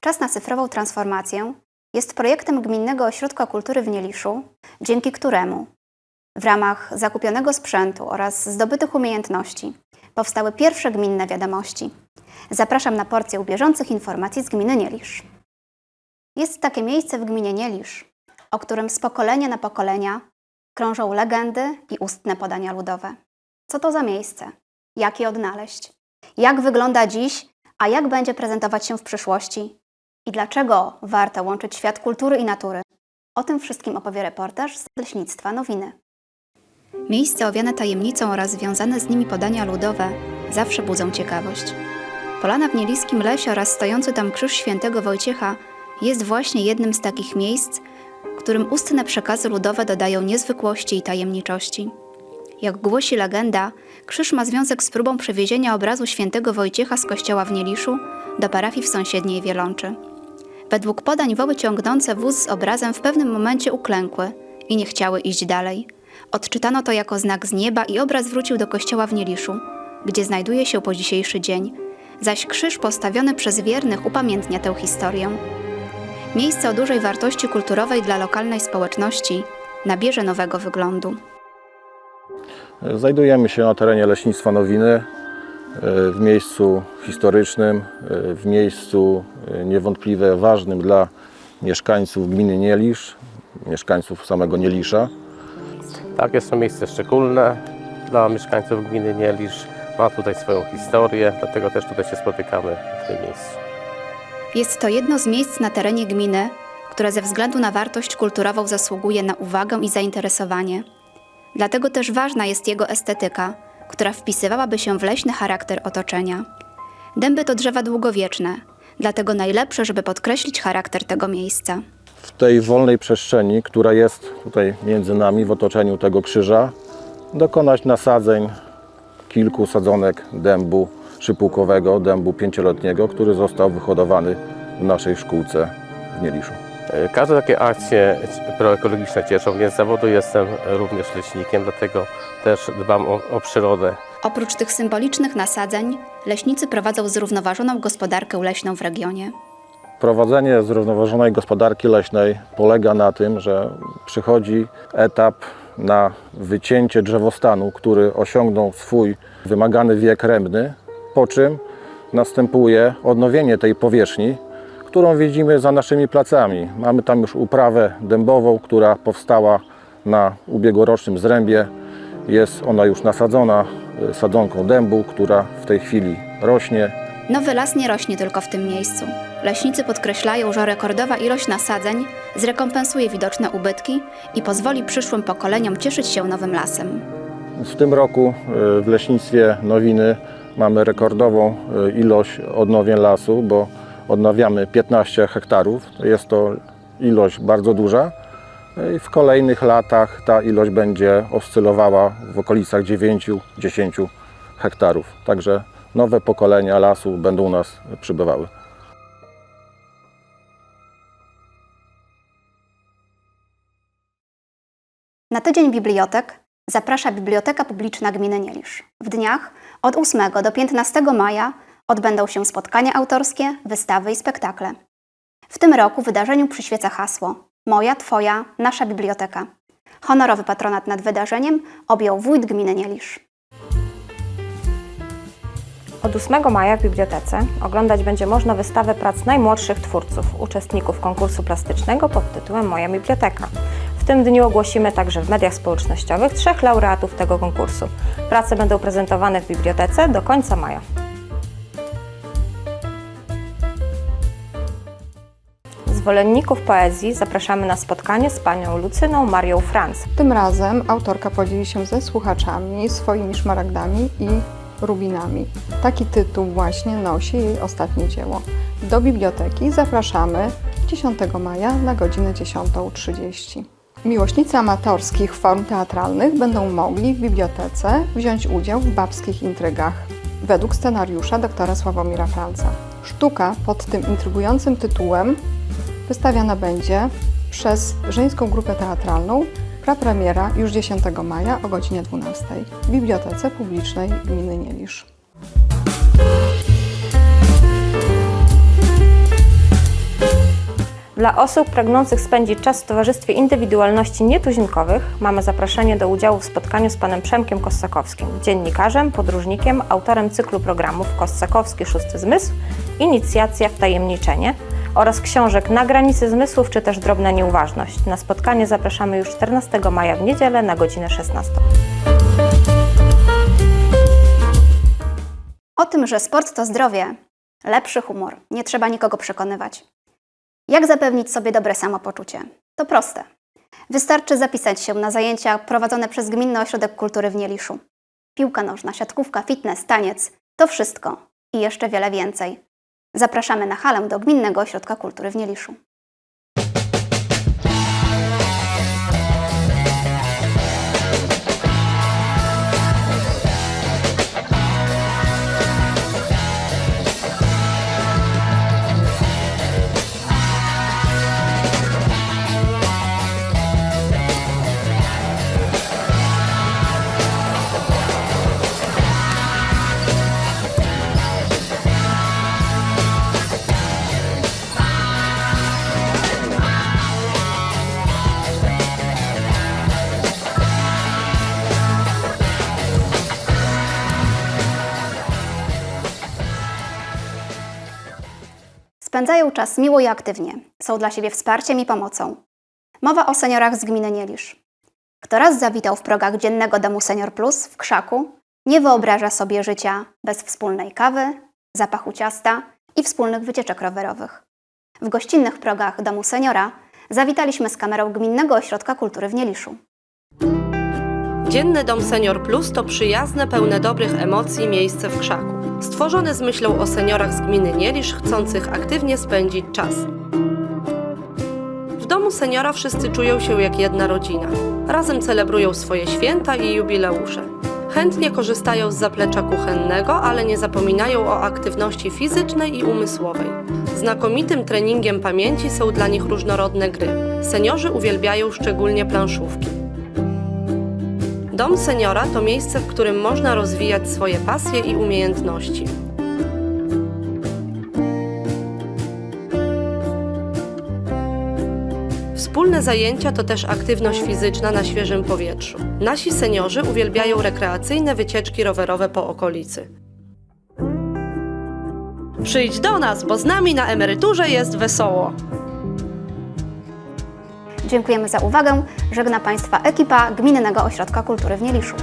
Czas na cyfrową transformację jest projektem Gminnego Ośrodka Kultury w Nieliszu, dzięki któremu w ramach zakupionego sprzętu oraz zdobytych umiejętności powstały pierwsze gminne wiadomości. Zapraszam na porcję bieżących informacji z gminy Nielisz. Jest takie miejsce w gminie Nielisz, o którym z pokolenia na pokolenia krążą legendy i ustne podania ludowe. Co to za miejsce? Jak je odnaleźć? Jak wygląda dziś, a jak będzie prezentować się w przyszłości? I dlaczego warto łączyć świat kultury i natury? O tym wszystkim opowie reportaż z Leśnictwa Nowiny. Miejsce owiane tajemnicą oraz związane z nimi podania ludowe zawsze budzą ciekawość. Polana w Nieliskim Lesie oraz stojący tam krzyż świętego Wojciecha jest właśnie jednym z takich miejsc, którym ustne przekazy ludowe dodają niezwykłości i tajemniczości. Jak głosi legenda, krzyż ma związek z próbą przewiezienia obrazu świętego Wojciecha z kościoła w Nieliszu do parafii w sąsiedniej Wielączy. Według podań woły ciągnące wóz z obrazem w pewnym momencie uklękły i nie chciały iść dalej. Odczytano to jako znak z nieba i obraz wrócił do kościoła w Nieliszu, gdzie znajduje się po dzisiejszy dzień, zaś krzyż postawiony przez wiernych upamiętnia tę historię. Miejsce o dużej wartości kulturowej dla lokalnej społeczności nabierze nowego wyglądu. Znajdujemy się na terenie Leśnictwa Nowiny, e, w miejscu historycznym, e, w miejscu e, niewątpliwie ważnym dla mieszkańców gminy Nielisz, mieszkańców samego Nielisza. Tak, jest to miejsce szczególne dla mieszkańców gminy Nielisz. Ma tutaj swoją historię, dlatego też tutaj się spotykamy w tym miejscu. Jest to jedno z miejsc na terenie gminy, które ze względu na wartość kulturową zasługuje na uwagę i zainteresowanie. Dlatego też ważna jest jego estetyka, która wpisywałaby się w leśny charakter otoczenia. Dęby to drzewa długowieczne, dlatego najlepsze, żeby podkreślić charakter tego miejsca. W tej wolnej przestrzeni, która jest tutaj między nami, w otoczeniu tego krzyża, dokonać nasadzeń kilku sadzonek dębu szypułkowego, dębu pięcioletniego, który został wyhodowany w naszej szkółce w Nieliszu. E, Każde takie akcje proekologiczne cieszą mnie. Z zawodu jestem również leśnikiem, dlatego też dbam o, o przyrodę. Oprócz tych symbolicznych nasadzeń, leśnicy prowadzą zrównoważoną gospodarkę leśną w regionie. Prowadzenie zrównoważonej gospodarki leśnej polega na tym, że przychodzi etap na wycięcie drzewostanu, który osiągnął swój wymagany wiek rębny, po czym następuje odnowienie tej powierzchni, którą widzimy za naszymi placami. Mamy tam już uprawę dębową, która powstała na ubiegłorocznym zrębie. Jest ona już nasadzona y, sadzonką dębu, która w tej chwili rośnie, Nowy las nie rośnie tylko w tym miejscu. Leśnicy podkreślają, że rekordowa ilość nasadzeń zrekompensuje widoczne ubytki i pozwoli przyszłym pokoleniom cieszyć się nowym lasem. W tym roku y, w leśnictwie Nowiny mamy rekordową y, ilość odnowień lasu, bo odnawiamy 15 hektarów. Jest to ilość bardzo duża. Y, I w kolejnych latach ta ilość będzie oscylowała w okolicach 9-10 hektarów. Także nowe pokolenia lasu będą u nas przybywały. Na tydzień bibliotek zaprasza Biblioteka Publiczna Gminy Nielisz. W dniach od 8 do 15 maja odbędą się spotkania autorskie, wystawy i spektakle. W tym roku wydarzeniu przyświeca hasło Moja, Twoja, Nasza Biblioteka. Honorowy patronat nad wydarzeniem objął wójt gminy Nielisz. Od 8 maja w bibliotece oglądać będzie można wystawę prac najmłodszych twórców, uczestników konkursu plastycznego pod tytułem Moja Biblioteka. W tym dniu ogłosimy także w mediach społecznościowych trzech laureatów tego konkursu. Prace będą prezentowane w bibliotece do końca maja. Zwolenników poezji zapraszamy na spotkanie z panią Lucyną Marią Franc. Tym razem autorka podzieli się ze słuchaczami swoimi szmaragdami i rubinami. Taki tytuł właśnie nosi jej ostatnie dzieło. Do biblioteki zapraszamy 10 maja na godzinę 10.30. Miłośnicy amatorskich form teatralnych będą mogli w bibliotece wziąć udział w babskich intrygach według scenariusza doktora Sławomira Franca. Sztuka pod tym intrygującym tytułem wystawiana będzie przez żeńską grupę teatralną Prapremiera już 10 maja o godzinie 12 w Bibliotece Publicznej Gminy Nielisz. Dla osób pragnących spędzić czas w Towarzystwie Indywidualności Nietuzinkowych mamy zaproszenie do udziału w spotkaniu z panem Przemkiem Kossakowskim, dziennikarzem, podróżnikiem, autorem cyklu programów Kossakowski Szósty Zmysł, Inicjacja Wtajemniczenie oraz książek Na granicy zmysłów czy też Drobna Nieuważność. Na spotkanie zapraszamy już 14 maja w niedzielę na godzinę 16. O tym, że sport to zdrowie, lepszy humor, nie trzeba nikogo przekonywać. Jak zapewnić sobie dobre samopoczucie? To proste. Wystarczy zapisać się na zajęcia prowadzone przez Gminny Ośrodek Kultury w Nieliszu. Piłka nożna, siatkówka, fitness, taniec to wszystko i jeszcze wiele więcej. Zapraszamy na halę do Gminnego Ośrodka Kultury w Nieliszu. Spędzają czas miło i aktywnie. Są dla siebie wsparciem i pomocą. Mowa o seniorach z gminy Nielisz. Kto raz zawitał w progach dziennego domu Senior Plus w Krzaku, nie wyobraża sobie życia bez wspólnej kawy, zapachu ciasta i wspólnych wycieczek rowerowych. W gościnnych progach domu seniora zawitaliśmy z kamerą Gminnego Ośrodka Kultury w Nieliszu. Dzienny Dom Senior Plus to przyjazne, pełne dobrych emocji miejsce w krzaku. Stworzone z myślą o seniorach z gminy Nielisz, chcących aktywnie spędzić czas. W domu seniora wszyscy czują się jak jedna rodzina. Razem celebrują swoje święta i jubileusze. Chętnie korzystają z zaplecza kuchennego, ale nie zapominają o aktywności fizycznej i umysłowej. Znakomitym treningiem pamięci są dla nich różnorodne gry. Seniorzy uwielbiają szczególnie planszówki. Dom seniora to miejsce, w którym można rozwijać swoje pasje i umiejętności. Wspólne zajęcia to też aktywność fizyczna na świeżym powietrzu. Nasi seniorzy uwielbiają rekreacyjne wycieczki rowerowe po okolicy. Przyjdź do nas, bo z nami na emeryturze jest wesoło. Dziękujemy za uwagę. Żegna Państwa ekipa Gminnego Ośrodka Kultury w Nieliszu.